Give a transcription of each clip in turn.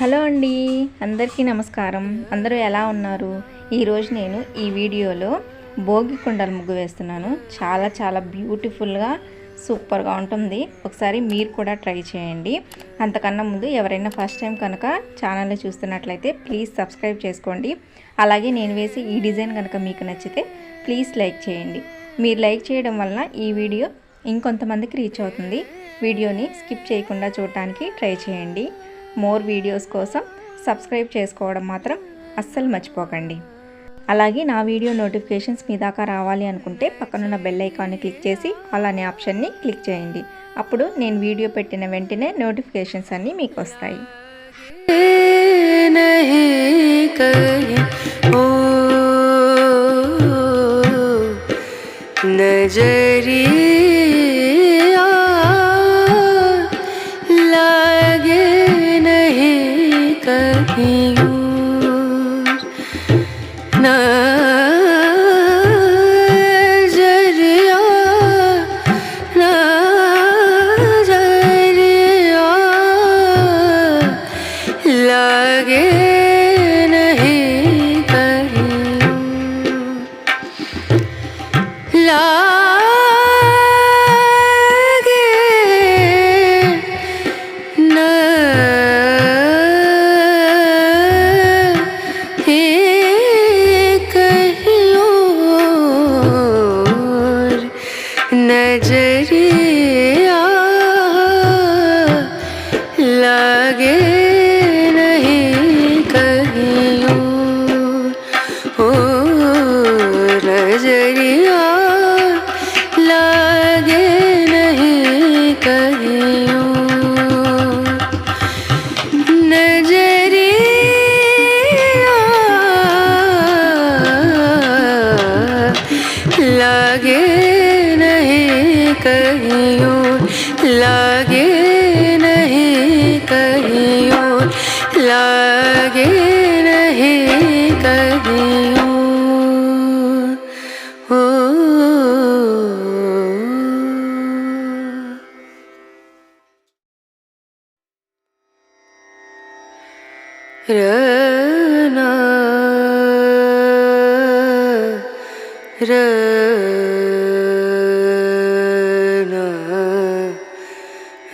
Hello అండి అందరికీ నమస్కారం. అందరూ ఎలా ఉన్నారు? ఈరోజు నేను ఈ వీడియోలో భోగి కుండల ముగ్గు వేస్తున్నాను. చాలా చాలా బ్యూటిఫుల్గా సూపర్గా ఉంటుంది. ఒకసారి మీరు కూడా ట్రై చేయండి. అంతకన్నా ముందు ఎవరైనా ఫస్ట్ టైం కనుక ఛానల్లో చూస్తున్నట్లయితే ప్లీజ్ సబ్స్క్రైబ్ చేసుకోండి. అలాగే నేను వేసి ఈ డిజైన్ కనుక మీకు నచ్చితే ప్లీజ్ లైక్ చేయండి. మీరు లైక్ చేయడం వలన ఈ వీడియో ఇంకొంతమందికి రీచ్ అవుతుంది. వీడియోని స్కిప్ చేయకుండా చూడటానికి ట్రై చేయండి. మోర్ వీడియోస్ కోసం సబ్స్క్రైబ్ చేసుకోవడం మాత్రం అస్సలు మర్చిపోకండి. అలాగే నా వీడియో నోటిఫికేషన్స్ మీ దాకా రావాలి అనుకుంటే పక్కనున్న బెల్ ఐకాన్ని క్లిక్ చేసి ఆల్ అనే ఆప్షన్ని క్లిక్ చేయండి. అప్పుడు నేను వీడియో పెట్టిన వెంటనే నోటిఫికేషన్స్ అన్నీ మీకు వస్తాయి. नहीं लागे नहीं कहीं और लागे नहीं कहीं और ओ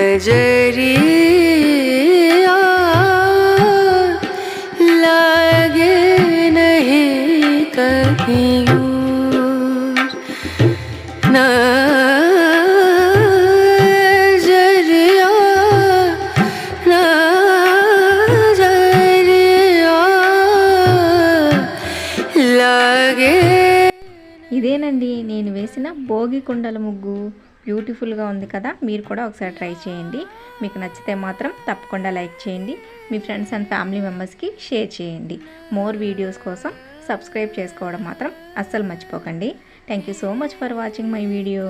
नजरिया लागे नहीं कहीं और नजरिया नजरिया लागे ఇదేనండి నేను వేసిన భోగి కుండల ముగ్గు బ్యూటిఫుల్గా ఉంది కదా మీరు కూడా ఒకసారి ట్రై చేయండి. మీకు నచ్చితే మాత్రం తప్పకుండా లైక్ చేయండి. మీ ఫ్రెండ్స్ అండ్ ఫ్యామిలీ మెంబర్స్కి షేర్ చేయండి. మోర్ వీడియోస్ కోసం సబ్స్క్రైబ్ చేసుకోవడం మాత్రం అస్సలు మర్చిపోకండి. Thank you so much for watching my video.